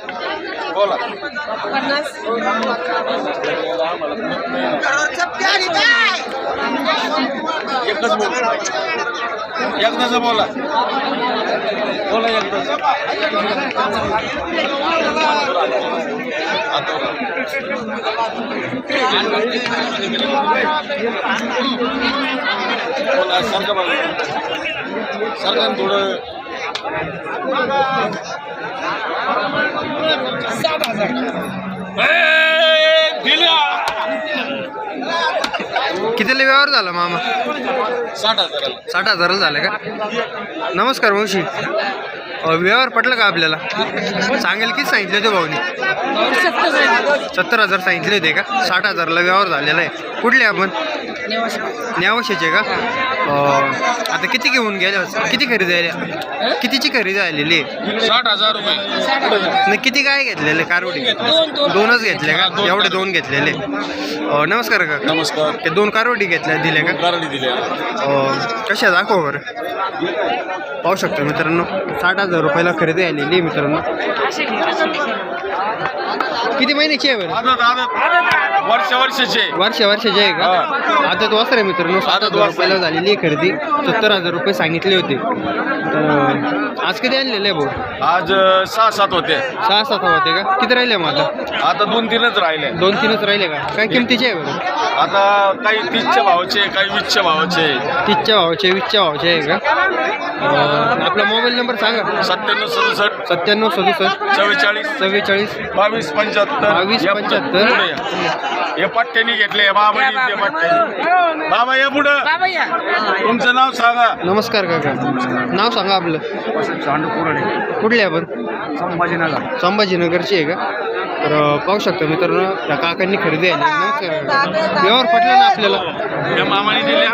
बोला. एकच बोल. एकदाच बोला. बोला एकदाच. आता बोला. सारखं बघा सारखं थोडं साठ हजार. कितीला व्यवहार झाला मामा? साठ हजाराला. साठ हजाराला झालं का? नमस्कार मावशी. व्यवहार पटला का आपल्याला? सांगेल किती सांगितले होते भाऊनी? सत्तर हजार सांगितले होते का? साठ हजारला व्यवहार झालेला आहे. कुठले आपण? न्यावशाचे का? अ, आता किती घेऊन गेल्या किती खरेदी आल्या कितीची खरेदी आलेली? आहे साठ हजार रुपये. नाही किती काय घेतलेले? कारवडी. दोनच घेतले का? एवढे दोन घेतलेले. नमस्कार का नमस्कार. ते दोन कारवडी घेतल्या दिल्या का? गारडी दिल्या. कशा दाखव बरं. पाहू शकतो मित्रांनो साठ हजार रुपयाला खरेदी आलेली आहे मित्रांनो. किती महिन्याची आहे बरं? वर्ष वर्षाचे. वर्ष वर्षाची आहे का? आता तो असं आहे मित्रांनो सात हजार रुपयाला झालेली आहे खरेदी. सत्तर हजार रुपये सांगितले होते. तर आज कधी आणलेले भाऊ? आज सहा सात होते. सहा सात होते का? किती राहिले मग आता? आता दोन तीनच राहिले. दोन तीनच राहिले का? काय किमतीचे आहे बरं? आता काही तीसच्या भावाचे काही वीसच्या भावाचे. तीसच्या भावाचे वीसच्या भावाचे आहे का? आपला मोबाईल नंबर सांगा. सत्त्याण्णव सदुसष्ट. सत्त्याण्णव सदुसष्ट. चव्वेचाळीस. चव्वेचाळीस. बावीस पंच्याहत्तर. बावीस या. पंच्याहत्तर. पुढं या. हे पट्ट्यानी घेतले बाबा पट्ट्यानी. बाबा या पुढं. तुमचं नाव सांगा. नमस्कार काका. नाव सांगा आपलं. कुठले आपण? संभाजीनगर. संभाजीनगरची आहे का? तर पाहू शकतो मित्रांनो त्या काकांनी खरेदी काका. व्यवहार पटला ना आपल्याला. मामाने दिले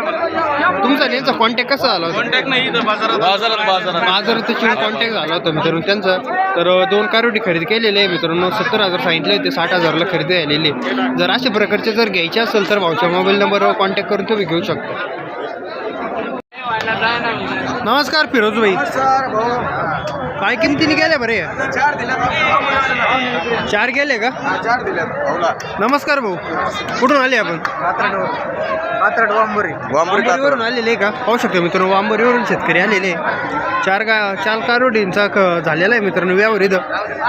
तुमचा त्यांचा कॉन्टॅक्ट कसा झाला होता? कॉन्टॅक्ट नाही बाजारात. बाजारात बाजारात. बाजारात त्याची कॉन्टॅक्ट झाला होता मित्रांनो त्यांचा. तर दोन कारोटी खरेदी केलेले आहे मित्रांनो. सत्तर हजार सांगितले होते साठ हजारला खरेदी आलेली आहे. जर अशा प्रकारचे जर घ्यायचे असेल तर भाऊच्या मोबाईल नंबरवर कॉन्टॅक्ट करून तुम्ही घेऊ शकता. नमस्कार फिरोज भाई काय किमतीने गेले बरे? चार गेले का? चार नमस्कार भाऊ. कुठून आले आपण? वांबरीवरून आलेले का? पाहू शकतो मित्रांनो वांबरीवरून शेतकरी आलेले. चार गा चार कारोडींचा क झालेला आहे मित्रांनो व्यवहार इथं.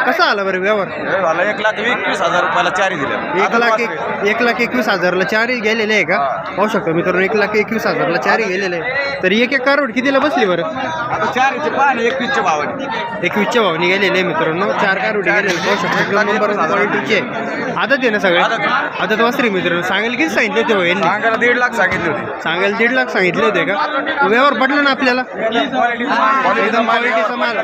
कसा आला बरं व्यवहार? झाला एक लाख एकवीस हजार रुपयाला चारही दिल्या एक लाख एक एक लाख एकवीस हजारला चारही गेलेले आहे का? पाहू शकतो मित्रांनो एक लाख एकवीस हजारला चारही गेलेले आहे. तर एक एक कारोड कितीला बसली बरं. आता चारचे पाणी एकवीसच्या भावाने. एकवीसच्या भावनी गेलेले मित्रांनो. चार कारोडी गेलेले पाहू शकतो नंबर क्वालिटीचे आदत आहे ना सगळे? आदत वासरी मित्रांनो. सांगेल किती सांगितले होते यांनी. सांगायला दीड लाख सांगितले होते. सांगायला दीड लाख सांगितले होते का? व्यवहार पडला ना आपल्याला? एकदम क्वालिटीचा माल.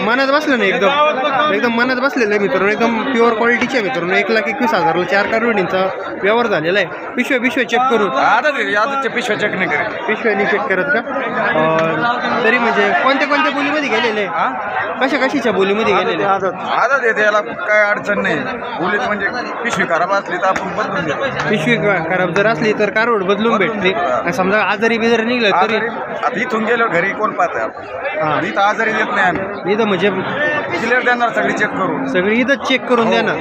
मनात बसलं ना एकदम. एकदम मनात बसलेलं आहे मित्रांनो. एकदम प्युअर क्वालिटीचे आहे मित्रांनो. एक लाख एकवीस हजारला चार करोडींचा व्यवहार झालेला आहे. पिशव्या पिशव्या चेक करून. आता पिशव्या चेक नाही करेल पिशव्यानी चेक करत का? अं, तरी म्हणजे कोणत्या कोणत्या बोलीमध्ये गेलेले? आहे? कशा कशाच्या बोलीमध्ये गेलेले? आहे? आता देते याला काय अडचण नाही. बोलीत म्हणजे पिशवी खराब असली तर आपण बदलून देतो. पिशवी खराब जर असली तर कारोड बदलून भेटते. आणि समजा आजारी बिजारी निघलं तरी आजारी- आता इथून गेलो घरी कोण पाहतंय हां. आपण इथं आजारी देत नाही आम्ही. इथं म्हणजे क्लिअर देणार सगळी चेक करून. सगळी इथंच चेक करून द्या ना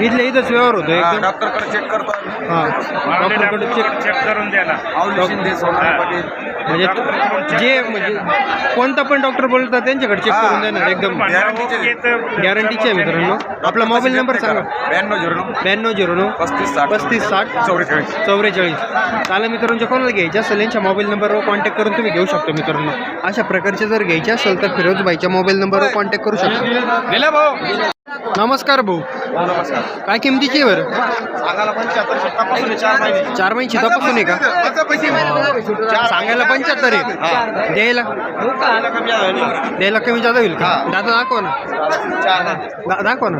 इथल्या इथंच व्यवहार होतो एकदम. डॉक्टरकडे चेक करतो आम्ही. हां. डॉक्टरकडे चेक चेक करून द्या ना पाटील. म्हणजे जे म्हणजे कोणता पण डॉक्टर बोलतात त्यांच्याकडे चेक करून देणार एकदम. गॅरंटीचे आहे मित्रांनो. आपला मोबाईल नंबर सांगा. ब्याण्णव झिरो नऊ. ब्याण्णव झिरो नऊ. पस्तीस साठ. पस्तीस साठ. चौवेचाळीस. चौवेचाळीस. चालेल मित्रांच्या कोणाला घ्यायचे असेल यांच्या मोबाईल नंबरवर कॉन्टॅक्ट करून तुम्ही घेऊ शकता मित्रांनो. अशा प्रकारचे जर घ्यायचे असेल तर फिरोज भाईच्या मोबाईल नंबरवर कॉन्टॅक्ट करू शकता. दिला भाऊ नमस्कार भाऊ. काय किमतीची आहे बरं? चार महिने. महिन्याची तपासून आहे का? सांगायला पंच्याहत्तर आहे. द्यायला? द्यायला कमी जादा होईल का? दादा दाखवा ना. दाखवा ना.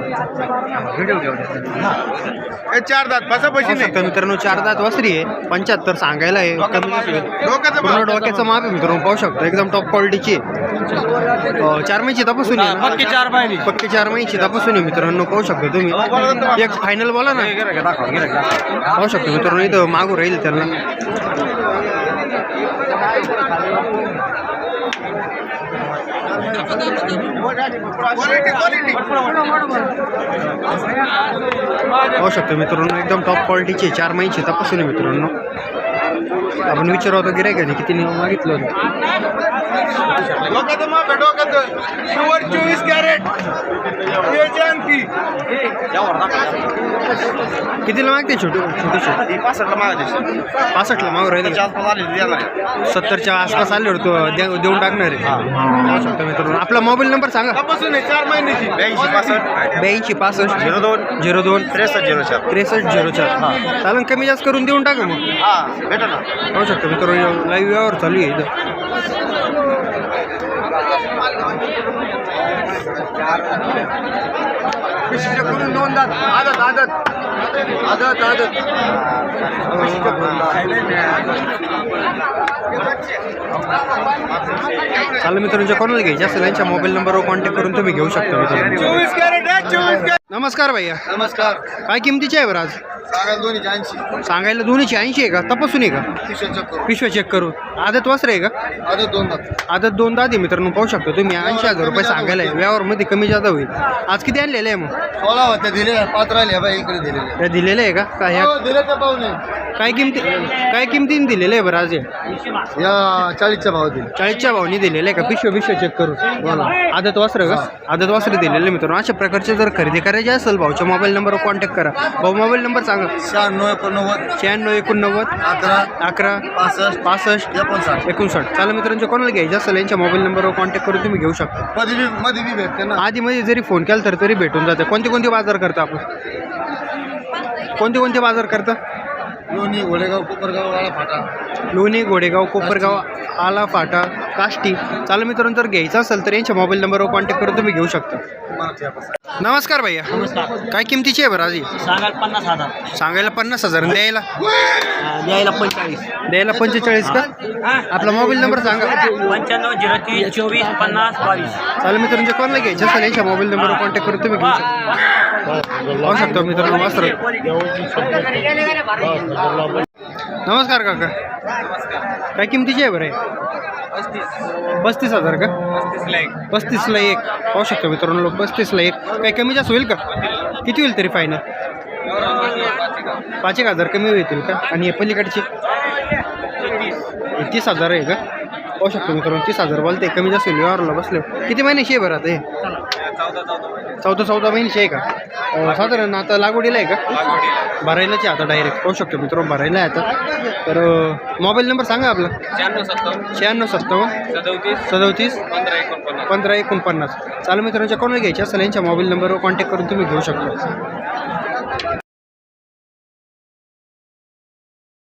चार दात बसा पैसे मित्रांनो चार दात वसरी आहे. पंच्याहत्तर सांगायला आहे. डोक्याचं पूर्ण डोक्याचं माप आहे मित्रांनो पाहू शकतो. एकदम टॉप क्वालिटीची. चार महिन्याची तपासून? पक्की चार महिने. पक्की चार महिन्याची तपासून मित्रांनो पाहू शकतो तुम्ही. एक फायनल बोला ना. पाहू शकतो मित्रांनो इथं मागू राहील त्यांना. पाहू शकतो मित्रांनो एकदम टॉप क्वालिटीचे चार महिन्याचे तपासून आहे मित्रांनो. आपण विचारू होतो गिरायकाने किती मागितलं होतं? डोक्याचं माप आहे, डोक्याचं. शुगर चोवीस कॅरेट. कितीला मागते छोटे? छोटे छोटे पासष्टला मागू राहिले. सत्तरच्या आसपास आल्यावर तो द्या- देऊन टाकणार आहे. पाहू शकतो मित्रांनो आपला मोबाईल नंबर सांगा. तपासून आहे, चार महिन्याची. ब्याऐंशी पासष्ट. ब्याऐंशी पासष्ट. झिरो दोन. झिरो दोन. त्रेसष्ट झिरो चार. त्रेसष्ट झिरो चार. चालेल कमी जास्त करून देऊन टाका मग. हा भेटा ना. पाहू शकतो मित्रांनो लाईव्ह व्यवहार चालू आहे इथं. करून दोन दात आदत आदत. आदत आदत. चालेल मित्रांनो ज्या कोणाला घ्यायचे असेल यांच्या मोबाईल नंबरवर कॉन्टॅक्ट करून तुम्ही घेऊ शकता मित्रांनो. नमस्कार भैया. नमस्कार. काय किमतीची आहे बरं आज? ऐंशी. सांगायला दोन्हीची ऐंशी आहे का? तपासून आहे का? पिशव्या चेक करू. आदत वासर आहे का? आदत दोन दात. आदत दोन दादी मित्रांनो पाहू शकता तुम्ही. ऐंशी हजार रुपये सांगायला आहे. व्यवहारमध्ये कमी जादा होईल. आज किती आणलेलं आहे मग? सोळा होत्या दिले पाच राहिले. बाई इकडे दिलेले दिलेलं आहे का? का ह्या हो, दिले पाहुणे. काय किमती काय किमतीने दिलेलं आहे बरं आज? हे? या चाळीसच्या भाव दिले चाळीसच्या भावनी दिलेलं आहे का? पिशव्या पिशव्या चेक करू बोला. आदत वासरं का? आदत वासरं दिलेलं आहे मित्रांनो. अशा प्रकारचे जर खरेदी करायची असेल भाऊच्या मोबाईल नंबरवर कॉन्टॅक्ट करा. भाऊ मोबाईल नंबर सांगा. शहाण्णव एकोणनव्वद. शहाण्णव एकोणनव्वद. अकरा. अकरा. पासष्ट. पासष्ट. एकोणसाठ. एकोणसाठ. चालेल मित्रांच्या कोणाला घ्यायचं असेल यांच्या मोबाईल नंबरवर कॉन्टॅक्ट करून तुम्ही घेऊ शकता. मध्ये बी मध्ये बी भेटते ना. आधी मध्ये जरी फोन केला तर तरी भेटून जाते. कोणते कोणते बाजार करता आपण? कोणते कोणते बाजार करता? लोणी घोडेगाव कोपरगाव वाळा फाटा. लोणी गोडेगाव कोपरगाव आला फाटा काष्टी. चालेल मित्रांनो जर घ्यायचं असेल तर यांच्या मोबाईल नंबरवर कॉन्टॅक्ट करून तुम्ही घेऊ शकता. नमस्कार भैया. नमस्कार. काय किमतीची आहे बरं आधी सांगाल पन्नास हजार. सांगायला पन्नास हजार. आणि द्यायला? द्यायला पंचेचाळीस. द्यायला पंचेचाळीस का? आपला मोबाईल नंबर सांगा. पंच्याण्णव झिरो तीन चोवीस पन्नास बावीस. चालेल मित्रांनो जे कोणाला घ्यायचं असेल यांच्या मोबाईल नंबरवर कॉन्टॅक्ट करून तुम्ही घेऊ शकता. पाहू शकता मित्रांनो वस्त्र नमस्कार काका. काय किमतीची आहे बरं पस्तीस हजार का? पस्तीसला एक. पाहू शकतो मित्रांनो पस्तीसला एक. काही कमी जास्त होईल का? किती होईल तरी फायनल पाच एक हजार कमी होतील का? आणि हे पलीकडचे? तीस हजार आहे का? पाहू शकतो मित्रांनो तीस हजार बोलते कमी जास्त होईल. व्यवहारला बसले. किती महिन्याची आहे बरं आता हे? चौदा चौदा महिन्याची आहे का? साधारण आता लागवडीला आहे का? भरायलाच आहे आता डायरेक्ट पाहू शकतो मित्रांनो भरायला आहे आता. तर मोबाईल नंबर सांगा आपला. शहाण्णव सत्तावन्न. सदोतीस. पंधरा एकोणपन्नास. चालू मित्रांच्या कोणाला घ्यायचे असेल यांच्या मोबाईल नंबरवर कॉन्टॅक्ट करून तुम्ही घेऊ शकता.